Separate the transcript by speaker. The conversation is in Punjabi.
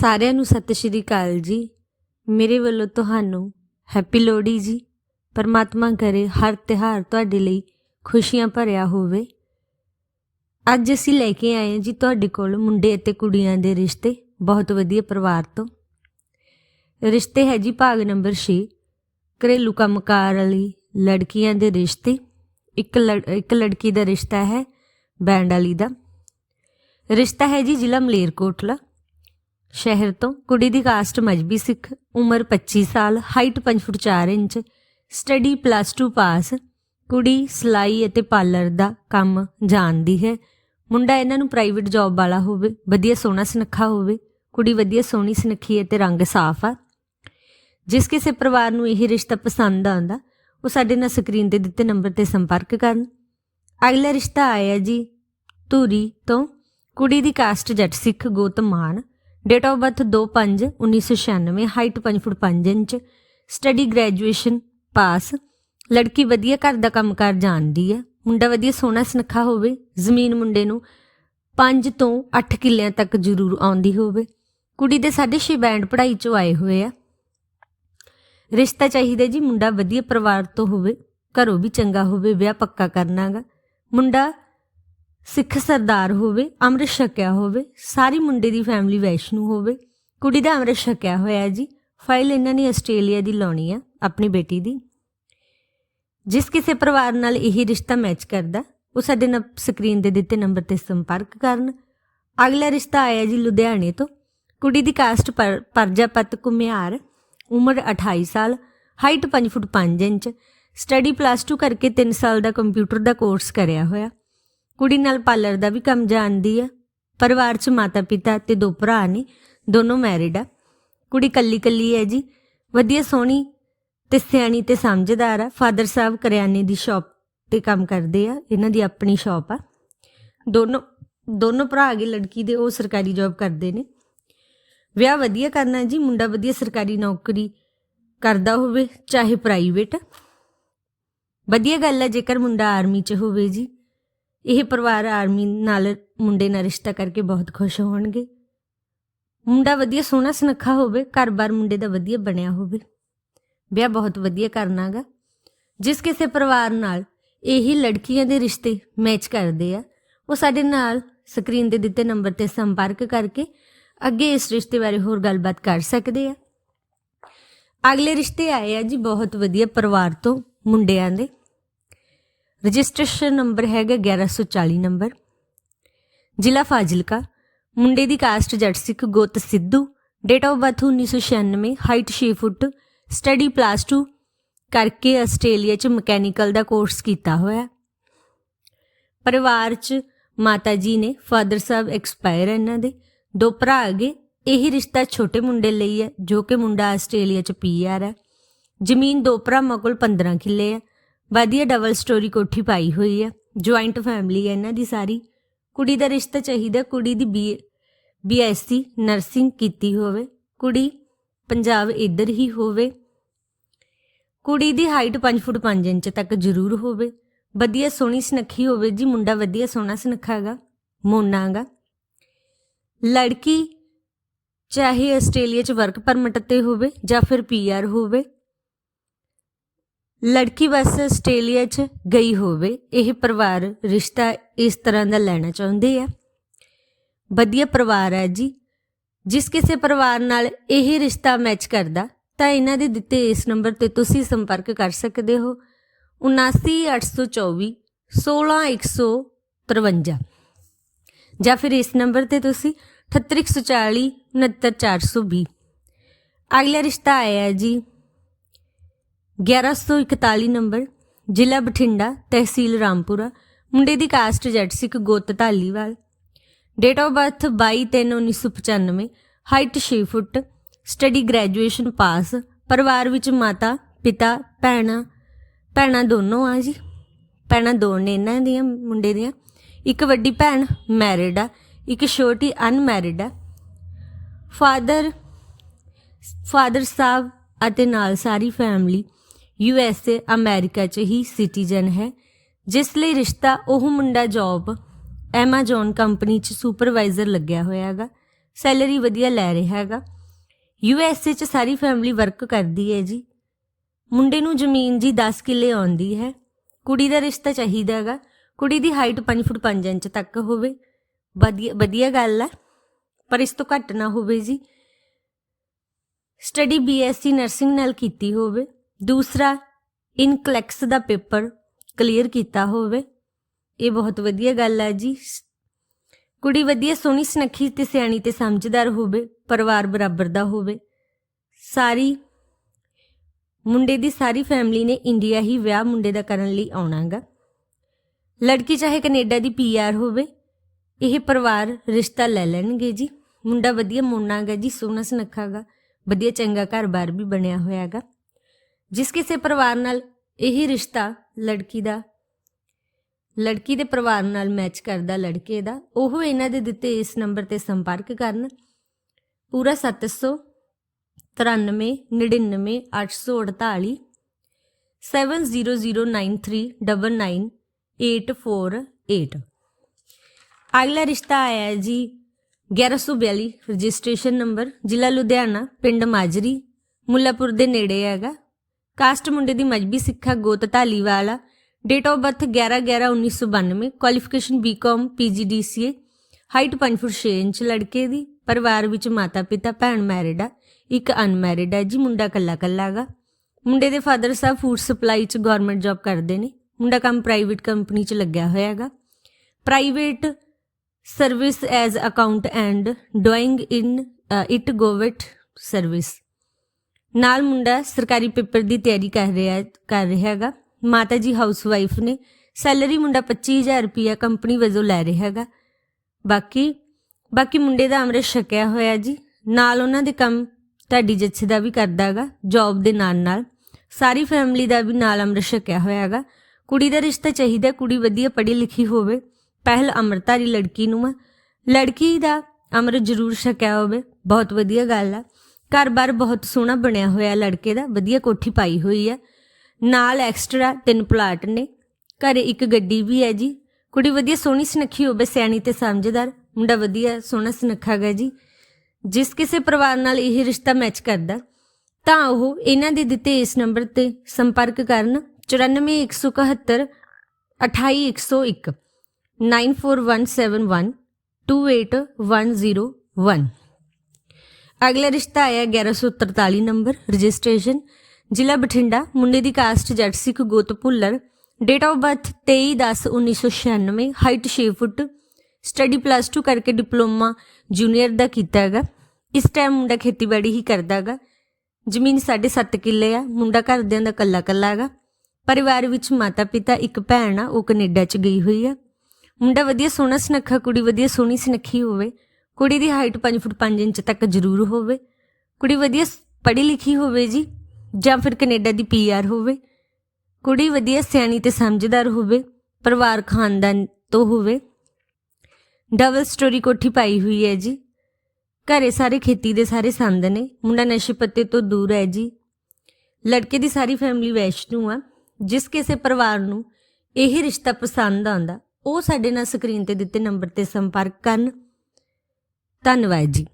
Speaker 1: ਸਾਰਿਆਂ ਨੂੰ ਸਤਿ ਸ਼੍ਰੀ ਅਕਾਲ ਜੀ। ਮੇਰੇ ਵੱਲੋਂ ਤੁਹਾਨੂੰ ਹੈਪੀ ਲੋਹੜੀ ਜੀ। ਪਰਮਾਤਮਾ ਕਰੇ ਹਰ ਤਿਹਾਰ ਤੁਹਾਡੇ ਲਈ ਖੁਸ਼ੀਆਂ ਭਰਿਆ ਹੋਵੇ। ਅੱਜ ਅਸੀਂ ਲੈ ਕੇ ਆਏ ਹਾਂ ਜੀ ਤੁਹਾਡੇ ਕੋਲ ਮੁੰਡੇ ਅਤੇ ਕੁੜੀਆਂ ਦੇ ਰਿਸ਼ਤੇ, ਬਹੁਤ ਵਧੀਆ ਪਰਿਵਾਰ ਤੋਂ। ਰਿਸ਼ਤੇ ਹੈ ਜੀ ਭਾਗ ਨੰਬਰ 6 ਘਰੇਲੂ ਕੰਮਕਾਰ ਵਾਲੀ ਲੜਕੀਆਂ ਦੇ ਰਿਸ਼ਤੇ। ਇੱਕ ਲੜ- ਇੱਕ ਲੜਕੀ ਦਾ ਰਿਸ਼ਤਾ ਹੈ ਬੈਂਡ ਵਾਲੀ ਦਾ। ਰਿਸ਼ਤਾ ਹੈ ਜੀ ਜ਼ਿਲ੍ਹਾ ਮਲੇਰਕੋਟਲਾ। ਸ਼ਹਿਰ ਤੋਂ ਕੁੜੀ ਦੀ ਕਾਸਟ ਮਜਬੀ ਸਿੱਖ, ਉਮਰ 25 ਸਾਲ height 5 foot 4 inch study plus 2 pass ਕੁੜੀ ਸਿਲਾਈ ਅਤੇ ਪਾਰਲਰ ਦਾ ਕੰਮ ਜਾਣਦੀ ਹੈ। ਮੁੰਡਾ ਇਹਨਾਂ ਨੂੰ ਪ੍ਰਾਈਵੇਟ ਜੌਬ ਵਾਲਾ ਹੋਵੇ, ਵਧੀਆ ਸੋਹਣਾ ਸੁਨੱਖਾ ਹੋਵੇ, ਕੁੜੀ ਵਧੀਆ ਸੋਹਣੀ ਸੁਨੱਖੀ ਅਤੇ ਰੰਗ ਸਾਫ਼ ਆ। ਜਿਸ ਕਿਸੇ ਪਰਿਵਾਰ ਨੂੰ ਇਹ ਰਿਸ਼ਤਾ ਪਸੰਦ ਆਉਂਦਾ, ਉਹ ਸਾਡੇ ਨਾਲ ਸਕਰੀਨ ਤੇ ਦਿੱਤੇ ਨੰਬਰ ਤੇ ਸੰਪਰਕ ਕਰਨ। ਅਗਲਾ ਰਿਸ਼ਤਾ ਆਇਆ ਜੀ ਧੂਰੀ ਤੋਂ। ਕੁੜੀ ਦੀ ਕਾਸਟ ਜੱਟ Sikh ਗੋਤਮਾਨ date of birth 2/5/1996 height 5 foot 5 inch study graduation pass ਲੜਕੀ ਵਧੀਆ ਘਰ ਦਾ ਕੰਮਕਾਰ ਜਾਣਦੀ ਹੈ, ਮੁੰਡਾ ਵਧੀਆ ਸੋਹਣਾ ਸੁਨੱਖਾ ਹੋਵੇ, ਜ਼ਮੀਨ ਮੁੰਡੇ ਨੂੰ 5 ਤੋਂ 8 ਕਿੱਲਿਆਂ ਤੱਕ ਜ਼ਰੂਰ ਆਉਂਦੀ ਹੋਵੇ, ਕੁੜੀ ਦੇ 6.5 ਬੈਂਡ ਪੜ੍ਹਾਈ ਚੋਂ ਆਏ ਹੋਏ ਆ। ਰਿਸ਼ਤਾ ਚਾਹੀਦਾ ਜੀ ਮੁੰਡਾ ਵਧੀਆ ਪਰਿਵਾਰ ਤੋਂ ਹੋਵੇ, ਘਰੋਂ ਵੀ ਚੰਗਾ ਹੋਵੇ, ਵਿਆਹ ਪੱਕਾ ਕਰਨਾਗਾ, ਮੁੰਡਾ ਸਿੱਖ ਸਰਦਾਰ ਹੋਵੇ, ਅੰਮ੍ਰਿਤ ਛਕਿਆ ਹੋਵੇ, ਸਾਰੀ ਮੁੰਡੇ ਦੀ ਫੈਮਿਲੀ ਵੈਸ਼ਨੂ ਹੋਵੇ, ਕੁੜੀ ਦਾ ਅੰਮ੍ਰਿਤ ਛਕਿਆ ਹੋਇਆ ਜੀ ਫਾਈਲ ਇਹਨਾਂ ਨੇ ਆਸਟ੍ਰੇਲੀਆ ਦੀ ਲਾਉਣੀ ਆ, ਆਪਣੀ ਬੇਟੀ ਦੀ। ਜਿਸ ਕਿਸੇ ਪਰਿਵਾਰ ਨਾਲ ਇਹ ਰਿਸ਼ਤਾ ਮੈਚ ਕਰਦਾ, ਉਹ ਸਾਡੇ ਨਾਲ ਸਕਰੀਨ ਤੇ ਦਿੱਤੇ ਨੰਬਰ ਤੇ ਸੰਪਰਕ ਕਰਨ। ਅਗਲਾ ਰਿਸ਼ਤਾ ਆਇਆ ਜੀ ਲੁਧਿਆਣੇ ਤੋਂ। ਕੁੜੀ ਦੀ ਕਾਸਟ ਪਰਜਾਪਤ ਕੁਮਿਆਰ ਉਮਰ 28 ਸਾਲ height 5 foot 5 inch study plus 2 ਕਰਕੇ 3 ਸਾਲ ਦਾ ਕੰਪਿਊਟਰ ਦਾ ਕੋਰਸ ਕਰਿਆ ਹੋਇਆ। ਕੁੜੀ ਨਾਲ ਪਾਰਲਰ ਦਾ ਵੀ ਕੰਮ ਜਾਣਦੀ ਆ। ਪਰਿਵਾਰ 'ਚ ਮਾਤਾ ਪਿਤਾ ਤੇ ਦੋ ਭਰਾ ਨੇ, ਦੋਨੋਂ ਮੈਰਿਡ ਆ। ਕੁੜੀ ਕੱਲੀ ਕੱਲੀ ਹੈ ਜੀ। ਵਧੀਆ ਸੋਹਣੀ ਤੇ ਸਿਆਣੀ ਤੇ ਸਮਝਦਾਰ ਆ। ਫਾਦਰ ਸਾਹਿਬ ਕਰਿਆਨੇ ਦੀ ਸ਼ਾਪ ਤੇ ਕੰਮ ਕਰਦੇ ਆ। ਇਹਨਾਂ ਦੀ ਆਪਣੀ ਸ਼ਾਪ ਆ। ਦੋਨੋਂ ਦੋਨੋਂ ਭਰਾ ਅਗੇ ਲੜਕੀ ਦੇ, ਉਹ ਸਰਕਾਰੀ ਜੌਬ ਕਰਦੇ ਨੇ। ਵਿਆਹ ਵਧੀਆ ਕਰਨਾ ਜੀ। ਮੁੰਡਾ ਵਧੀਆ ਸਰਕਾਰੀ ਨੌਕਰੀ ਕਰਦਾ ਹੋਵੇ, ਚਾਹੇ ਪ੍ਰਾਈਵੇਟ ਵਧੀਆ ਗੱਲ ਹੈ ਜੇਕਰ ਮੁੰਡਾ ਆਰਮੀ 'ਚ ਹੋਵੇ ਜੀ। ਇਹ ਪਰਿਵਾਰ ਆਰਮੀ ਨਾਲ ਮੁੰਡੇ ਨਾਲ ਰਿਸ਼ਤਾ ਕਰਕੇ ਬਹੁਤ ਖੁਸ਼ ਹੋਣਗੇ। ਮੁੰਡਾ ਵਧੀਆ ਸੋਹਣਾ ਸੁਨੱਖਾ ਹੋਵੇ, ਘਰ-ਬਾਰ ਮੁੰਡੇ ਦਾ ਵਧੀਆ ਬਣਿਆ ਹੋਵੇ। ਵਿਆਹ ਬਹੁਤ ਵਧੀਆ ਕਰਨਾਗਾ ਜਿਸ ਕਿਸੇ ਪਰਿਵਾਰ ਨਾਲ ਇਹੀ ਲੜਕੀਆਂ ਦੇ ਰਿਸ਼ਤੇ ਮੈਚ ਕਰਦੇ ਆ, ਉਹ ਸਾਡੇ ਨਾਲ ਸਕਰੀਨ ਤੇ ਦਿੱਤੇ ਨੰਬਰ ਤੇ ਸੰਪਰਕ ਕਰਕੇ ਅੱਗੇ ਇਸ ਰਿਸ਼ਤੇ ਬਾਰੇ ਹੋਰ ਗੱਲਬਾਤ ਕਰ ਸਕਦੇ ਆ। ਅਗਲੇ ਰਿਸ਼ਤੇ ਆਏ ਆ ਜੀ ਬਹੁਤ ਵਧੀਆ ਪਰਿਵਾਰ ਤੋਂ ਮੁੰਡਿਆਂ ਦੇ। ਰਜਿਸਟ੍ਰੇਸ਼ਨ ਨੰਬਰ ਹੈਗਾ 1140 ਨੰਬਰ। ਜ਼ਿਲ੍ਹਾ ਫਾਜ਼ਿਲਕਾ। ਮੁੰਡੇ ਦੀ ਕਾਸਟ ਜੱਟ ਸਿੱਖ ਗੋਤ Sidhu. Date of birth 1996 height 6 foot. Study plus 2 ਕਰਕੇ ਆਸਟ੍ਰੇਲੀਆ 'ਚ ਮਕੈਨੀਕਲ ਦਾ ਕੋਰਸ ਕੀਤਾ ਹੋਇਆ। ਪਰਿਵਾਰ 'ਚ ਮਾਤਾ ਜੀ ਨੇ ਫਾਦਰ ਸਾਹਿਬ ਐਕਸਪਾਇਰ ਇਹਨਾਂ ਦੇ। ਦੋ ਭਰਾ ਹੈਗੇ, ਇਹ ਰਿਸ਼ਤਾ ਛੋਟੇ ਮੁੰਡੇ ਲਈ ਹੈ ਜੋ ਕਿ ਮੁੰਡਾ ਆਸਟ੍ਰੇਲੀਆ 'ਚ ਪੀਆਰ ਹੈ ਜ਼ਮੀਨ ਦੋ ਭਰਾਵਾਂ ਕੋਲ 15 ਕਿੱਲੇ ਹੈ ਵਧੀਆ ਡਬਲ ਸਟੋਰੀ ਕੋਠੀ ਪਾਈ ਹੋਈ ਹੈ ਜੁਆਇੰਟ ਫੈਮਿਲੀ ਹੈ ਇਹਨਾਂ ਦੀ ਸਾਰੀ। ਕੁੜੀ ਦਾ ਰਿਸ਼ਤਾ ਚਾਹੀਦਾ, ਕੁੜੀ ਦੀ ਬੀ ਬੀਐਸਸੀ ਨਰਸਿੰਗ ਕੀਤੀ ਹੋਵੇ, ਕੁੜੀ ਪੰਜਾਬ ਇੱਧਰ ਹੀ ਹੋਵੇ। ਕੁੜੀ ਦੀ ਹਾਈਟ 5 ਫੁੱਟ 5 ਇੰਚ ਤੱਕ ਜ਼ਰੂਰ ਹੋਵੇ। ਵਧੀਆ ਸੋਹਣੀ ਸੁਨੱਖੀ ਹੋਵੇ ਜੀ, ਮੁੰਡਾ ਵਧੀਆ ਸੋਹਣਾ ਸੁਨੱਖਾ ਹੈਗਾ ਮੋਨਾ ਹੈਗਾ ਲੜਕੀ ਚਾਹੇ ਆਸਟ੍ਰੇਲੀਆ 'ਚ ਵਰਕ ਪਰਮਿਟ ਤੇ ਹੋਵੇ ਜਾਂ ਫਿਰ ਪੀਆਰ ਹੋਵੇ ਲੜਕੀ ਬਸ ਆਸਟ੍ਰੇਲੀਆ 'ਚ ਗਈ ਹੋਵੇ, ਇਹ ਪਰਿਵਾਰ ਰਿਸ਼ਤਾ ਇਸ ਤਰ੍ਹਾਂ ਦਾ ਲੈਣਾ ਚਾਹੁੰਦੇ ਆ। ਵਧੀਆ ਪਰਿਵਾਰ ਹੈ ਜੀ। ਜਿਸ ਕਿਸੇ ਪਰਿਵਾਰ ਨਾਲ ਇਹ ਰਿਸ਼ਤਾ ਮੈਚ ਕਰਦਾ, ਤਾਂ ਇਹਨਾਂ ਦੇ ਦਿੱਤੇ ਇਸ ਨੰਬਰ ਤੇ ਤੁਸੀਂ ਸੰਪਰਕ ਕਰ ਸਕਦੇ ਹੋ। 79824 16153 ਜਾਂ ਫਿਰ ਇਸ ਨੰਬਰ ਤੇ ਤੁਸੀਂ 38140 69420 ਅਗਲਾ ਰਿਸ਼ਤਾ ਆਇਆ ਜੀ। 1141 ਨੰਬਰ, ਜ਼ਿਲ੍ਹਾ ਬਠਿੰਡਾ, ਤਹਿਸੀਲ ਰਾਮਪੁਰਾ। ਮੁੰਡੇ ਦੀ ਕਾਸਟ ਜੱਟ ਸਿੱਖ ਗੋਤ Dhaliwal. Date of birth 22/3/1995 height 6 foot study graduation pass ਪਰਿਵਾਰ ਵਿੱਚ ਮਾਤਾ, ਪਿਤਾ, ਭੈਣਾਂ ਭੈਣਾਂ ਦੋਨੋਂ ਆ ਜੀ। ਭੈਣਾਂ ਦੋ ਨੇ ਇਹਨਾਂ ਦੀਆਂ, ਮੁੰਡੇ ਦੀਆਂ। ਇੱਕ ਵੱਡੀ ਭੈਣ ਮੈਰਿਡ ਆ, ਇੱਕ ਛੋਟੀ ਅਨਮੈਰਿਡ ਆ। ਫਾਦਰ ਫਾਦਰ ਸਾਹਿਬ ਅਤੇ ਨਾਲ ਸਾਰੀ family U S A, America 'ਚ ਹੀ ਸਿਟੀਜ਼ਨ ਹੈ, ਜਿਸ ਲਈ ਰਿਸ਼ਤਾ ਉਹ ਮੁੰਡਾ ਜੌਬ ਐਮਾਜ਼ਨ ਕੰਪਨੀ 'ਚ ਸੁਪਰਵਾਈਜ਼ਰ ਲੱਗਿਆ ਹੋਇਆ ਹੈਗਾ, ਸੈਲਰੀ ਵਧੀਆ ਲੈ ਰਿਹਾ ਹੈਗਾ। ਯੂ ਐਸ ਏ ਚ ਸਾਰੀ ਫੈਮਿਲੀ ਵਰਕ ਕਰਦੀ ਹੈ ਜੀ। ਮੁੰਡੇ ਨੂੰ ਜ਼ਮੀਨ ਜੀ 10 ਕਿੱਲੇ ਆਉਂਦੀ ਹੈ। ਕੁੜੀ ਦਾ ਰਿਸ਼ਤਾ ਚਾਹੀਦਾ ਹੈਗਾ। ਕੁੜੀ ਦੀ ਹਾਈਟ 5 ਫੁੱਟ 5 ਇੰਚ ਤੱਕ ਹੋਵੇ। ਵਧੀਆ ਵਧੀਆ ਗੱਲ ਹੈ ਪਰ ਇਸ ਤੋਂ ਘੱਟ ਨਾ ਹੋਵੇ ਜੀ। ਸਟੱਡੀ ਬੀਐਸਸੀ ਨਰਸਿੰਗ ਨਾਲ ਕੀਤੀ ਹੋਵੇ। ਦੂਸਰਾ ਇਨਕਲੈਕਸ ਦਾ ਪੇਪਰ ਕਲੀਅਰ ਕੀਤਾ ਹੋਵੇ। ਇਹ ਬਹੁਤ ਵਧੀਆ ਗੱਲ ਹੈ ਜੀ। ਕੁੜੀ ਵਧੀਆ ਸੋਹਣੀ, ਸੁਨੱਖੀ ਤੇ ਸਿਆਣੀ ਤੇ ਸਮਝਦਾਰ ਹੋਵੇ, ਪਰਿਵਾਰ ਬਰਾਬਰ ਦਾ ਹੋਵੇ। ਸਾਰੀ, ਮੁੰਡੇ ਦੀ ਸਾਰੀ ਫੈਮਿਲੀ ਨੇ ਇੰਡੀਆ ਹੀ ਵਿਆਹ ਮੁੰਡੇ ਦਾ ਕਰਨ ਲਈ ਆਉਣਾਗਾ। ਲੜਕੀ ਚਾਹੇ ਕੈਨੇਡਾ ਦੀ ਪੀਆਰ ਹੋਵੇ, ਇਹ ਪਰਿਵਾਰ ਰਿਸ਼ਤਾ ਲੈ ਲੈਣਗੇ ਜੀ। ਮੁੰਡਾ ਵਧੀਆ ਮੋਨਾਗਾ ਜੀ, ਸੋਹਣਾ, ਸੁਨੱਖਾਗਾ, ਵਧੀਆ ਚੰਗਾ ਘਰ-ਬਾਰ ਵੀ ਬਣਿਆ ਹੋਇਆ ਹੈਗਾ ਜਿਸ ਕਿਸੇ ਪਰਿਵਾਰ ਨਾਲ ਇਹ ਰਿਸ਼ਤਾ ਲੜਕੀ ਦਾ, ਲੜਕੀ ਦੇ ਪਰਿਵਾਰ ਨਾਲ ਮੈਚ ਕਰਦਾ ਲੜਕੇ ਦਾ, ਉਹ ਇਹਨਾਂ ਦੇ ਦਿੱਤੇ ਇਸ ਨੰਬਰ ਤੇ ਸੰਪਰਕ ਕਰਨ। ਪੂਰਾ 700 93 99 848 7009399848 ਅਗਲਾ ਰਿਸ਼ਤਾ ਆਇਆ ਹੈ ਜੀ 1142 ਰਜਿਸਟ੍ਰੇਸ਼ਨ ਨੰਬਰ ਜ਼ਿਲ੍ਹਾ ਲੁਧਿਆਣਾ, ਪਿੰਡ ਮਾਜਰੀ, ਮੁੱਲਾਪੁਰ ਦੇ ਨੇੜੇ ਹੈਗਾ। ਕਾਸਟ ਮੁੰਡੇ ਦੀ ਮਜਬੀ ਸਿੱਖਿਆ ਗੋਤ ਢਾਲੀਵਾਲਾ date of birth 11/11/1992 qualification B Com PGDCA height 5 foot 6 inch ਲੜਕੇ ਦੀ, ਪਰਿਵਾਰ ਵਿੱਚ ਮਾਤਾ ਪਿਤਾ ਭੈਣ ਮੈਰਿਡ ਆ, ਇੱਕ ਅਨਮੈਰਿਡ ਹੈ ਜੀ, ਮੁੰਡਾ ਕੱਲਾ ਕੱਲਾ ਹੈਗਾ ਮੁੰਡੇ ਦੇ ਫਾਦਰ ਸਾਹਿਬ ਫੂਡ ਸਪਲਾਈ 'ਚ ਗਵਰਨਮੈਂਟ ਜੌਬ ਕਰਦੇ ਨੇ, ਮੁੰਡਾ ਕੰਮ ਪ੍ਰਾਈਵੇਟ ਕੰਪਨੀ 'ਚ ਲੱਗਿਆ ਹੋਇਆ ਹੈਗਾ private service as account and doing in it govt service ਨਾਲ ਮੁੰਡਾ ਸਰਕਾਰੀ ਪੇਪਰ ਦੀ ਤਿਆਰੀ ਕਰ ਰਿਹਾ ਕਰ ਰਿਹਾ ਹੈਗਾ। ਮਾਤਾ ਜੀ ਹਾਊਸ ਵਾਈਫ ਨੇ ਸੈਲਰੀ ਮੁੰਡਾ 25000 ਰੁਪਿਆ ਕੰਪਨੀ ਵਜੋਂ ਲੈ ਰਿਹਾ ਹੈਗਾ। ਬਾਕੀ ਬਾਕੀ ਮੁੰਡੇ ਦਾ ਅੰਮ੍ਰਿਤ ਛਕਿਆ ਹੋਇਆ ਜੀ। ਨਾਲ ਉਹਨਾਂ ਦੇ ਕੰਮ ਤੁਹਾਡੀ ਜੱਥੇ ਦਾ ਵੀ ਕਰਦਾ ਹੈਗਾ ਜੌਬ ਦੇ ਨਾਲ ਨਾਲ। ਸਾਰੀ ਫੈਮਿਲੀ ਦਾ ਵੀ ਨਾਲ ਅੰਮ੍ਰਿਤ ਛਕਿਆ ਹੋਇਆ ਹੈਗਾ। ਕੁੜੀ ਦਾ ਰਿਸ਼ਤਾ ਚਾਹੀਦਾ, ਕੁੜੀ ਵਧੀਆ ਪੜ੍ਹੀ ਲਿਖੀ ਹੋਵੇ। ਪਹਿਲ ਅੰਮ੍ਰਿਤਧਾਰੀ ਲੜਕੀ ਨੂੰ ਆ। ਲੜਕੀ ਦਾ ਅੰਮ੍ਰਿਤ ਜ਼ਰੂਰ ਛਕਿਆ ਹੋਵੇ, ਬਹੁਤ ਵਧੀਆ ਗੱਲ ਆ। ਘਰ-ਬਾਰ ਬਹੁਤ ਸੋਹਣਾ ਬਣਿਆ ਹੋਇਆ ਲੜਕੇ ਦਾ ਵਧੀਆ ਕੋਠੀ ਪਾਈ ਹੋਈ ਆ ਨਾਲ ਐਕਸਟਰਾ ਤਿੰਨ ਪਲਾਟ ਨੇ ਘਰੇ ਇੱਕ ਗੱਡੀ ਵੀ ਹੈ ਜੀ ਕੁੜੀ ਵਧੀਆ ਸੋਹਣੀ ਸੁਨੱਖੀ ਹੋਵੇ ਸਿਆਣੀ ਤੇ ਸਮਝਦਾਰ ਮੁੰਡਾ ਵਧੀਆ ਸੋਹਣਾ ਸੁਨੱਖਾ ਗਾ ਜੀ ਜਿਸ ਕਿਸੇ ਪਰਿਵਾਰ ਨਾਲ ਇਹ ਰਿਸ਼ਤਾ ਮੈਚ ਕਰਦਾ ਤਾਂ ਉਹ ਇਹਨਾਂ ਦੇ ਦਿੱਤੇ ਇਸ ਨੰਬਰ ਤੇ ਸੰਪਰਕ ਕਰਨ 94171 28101 94171 28101 ਅਗਲਾ ਰਿਸ਼ਤਾ ਆਇਆ 1143 ਨੰਬਰ, ਰਜਿਸਟ੍ਰੇਸ਼ਨ, ਜ਼ਿਲ੍ਹਾ ਬਠਿੰਡਾ। ਮੁੰਡੇ ਦੀ ਕਾਸਟ ਜੱਟ ਸਿੱਖ ਗੋਤ Bhullar. Date of birth 23/10/1996 height 6 foot. Study plus 2 ਕਰਕੇ ਡਿਪਲੋਮਾ ਜੂਨੀਅਰ ਦਾ ਕੀਤਾ ਹੈਗਾ। ਇਸ ਟਾਈਮ ਮੁੰਡਾ ਖੇਤੀਬਾੜੀ ਹੀ ਕਰਦਾ ਹੈਗਾ। ਜ਼ਮੀਨ 7.5 ਕਿੱਲੇ ਆ। ਮੁੰਡਾ ਘਰਦਿਆਂ ਦਾ ਕੱਲਾ ਕੱਲਾ ਹੈਗਾ। ਪਰਿਵਾਰ ਵਿੱਚ ਮਾਤਾ ਪਿਤਾ ਇੱਕ ਭੈਣ ਆ, ਉਹ ਕੈਨੇਡਾ ਚ ਗਈ ਹੋਈ ਆ। ਮੁੰਡਾ ਵਧੀਆ ਸੋਹਣਾ, ਸੁਨੱਖਾ ਕੁੜੀ, ਵਧੀਆ ਸੋਹਣੀ ਸੁਨੱਖੀ ਹੋਵੇ। ਕੁੜੀ ਦੀ ਹਾਈਟ 5 ਫੁੱਟ 5 ਇੰਚ ਤੱਕ ਜ਼ਰੂਰ ਹੋਵੇ। ਕੁੜੀ ਵਧੀਆ ਪੜ੍ਹੀ ਲਿਖੀ ਹੋਵੇ ਜੀ, ਜਾਂ ਫਿਰ ਕੈਨੇਡਾ ਦੀ ਪੀਆਰ ਹੋਵੇ। ਕੁੜੀ ਵਧੀਆ ਸਿਆਣੀ ਤੇ ਸਮਝਦਾਰ ਹੋਵੇ, ਪਰਿਵਾਰ ਖਾਨਦਾਨ ਤੋਂ ਹੋਵੇ। ਡਬਲ ਸਟੋਰੀ ਕੋਠੀ ਪਾਈ ਹੋਈ ਹੈ ਜੀ। ਘਰੇ ਸਾਰੇ ਖੇਤੀ ਦੇ ਸਾਰੇ ਸੰਦ ਨੇ, ਮੁੰਡਾ ਨਸ਼ੇ ਪੱਤੇ ਤੋਂ ਦੂਰ ਹੈ ਜੀ। ਲੜਕੇ ਦੀ ਸਾਰੀ ਫੈਮਿਲੀ ਵੈਸ਼ਨੂ ਆ, ਜਿਸ ਕਿਸੇ ਪਰਿਵਾਰ ਨੂੰ ਇਹ ਰਿਸ਼ਤਾ ਪਸੰਦ ਆਉਂਦਾ, ਉਹ ਸਾਡੇ ਨਾਲ ਸਕਰੀਨ ਤੇ ਦਿੱਤੇ ਨੰਬਰ ਤੇ ਸੰਪਰਕ ਕਰਨ। ਧੰਨਵਾਦ ਜੀ।